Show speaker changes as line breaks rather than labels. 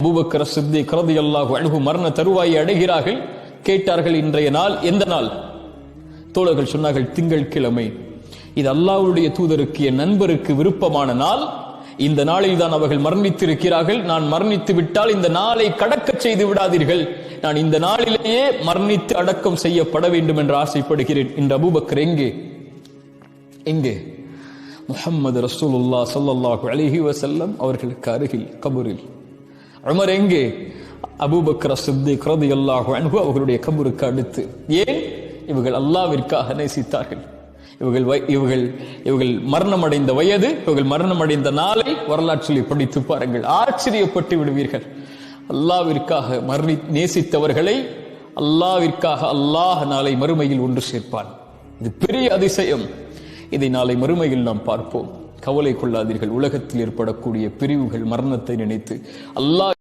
பூபக்கர சித்தி கரதி அல்லாஹு அணுகு மரண தருவாயை அடைகிறார்கள். கேட்டார்கள் இன்றைய நாள் எந்த நாள்? தோழர்கள் சொன்னார்கள் திங்கள் கிழமை. இது அல்லாவுடைய தூதருக்கு என் நண்பருக்கு விருப்பமான நாள். இந்த நாளில் தான் அவர்கள் மரணித்திருக்கிறார்கள். நான் மரணித்து விட்டால் இந்த நாளை கடக்கச் செய்து விடாதீர்கள். நான் இந்த நாளிலேயே மரணித்து அடக்கம் செய்யப்பட வேண்டும் என்று ஆசைப்படுகிறேன். இந்த அபூபக்கர் எங்கே? எங்கே? முஹம்மது ரசூலுல்லா சல்லாஹு அலைஹி வசல்லம் அவர்களுக்கு அருகில் கபூரில். உமர் எங்கே? அபூபக்கர் சித்திக் ரலியல்லாஹு அன்பு அவர்களுடைய கபருக்கு அடுத்து. ஏன்? இவர்கள் அல்லாவிற்காக நேசித்தார்கள். இவர்கள் வய- இவர்கள் இவர்கள் மரணமடைந்த வயது இவர்கள் மரணம் அடைந்த நாளை வரலாற்றில் படித்து பாருங்கள். ஆச்சரியப்பட்டு விடுவீர்கள். அல்லாவிற்காக மரணி நேசித்தவர்களை அல்லாவிற்காக அல்லாஹ் நாளை மறுமையில் ஒன்று சேர்ப்பான். இது பெரிய அதிசயம். இதை நாளை மறுமையில் நாம் பார்ப்போம். கவலை கொள்ளாதீர்கள் உலகத்தில் ஏற்படக்கூடிய பிரிவுகள் மரணத்தை நினைத்து. அல்லாஹ்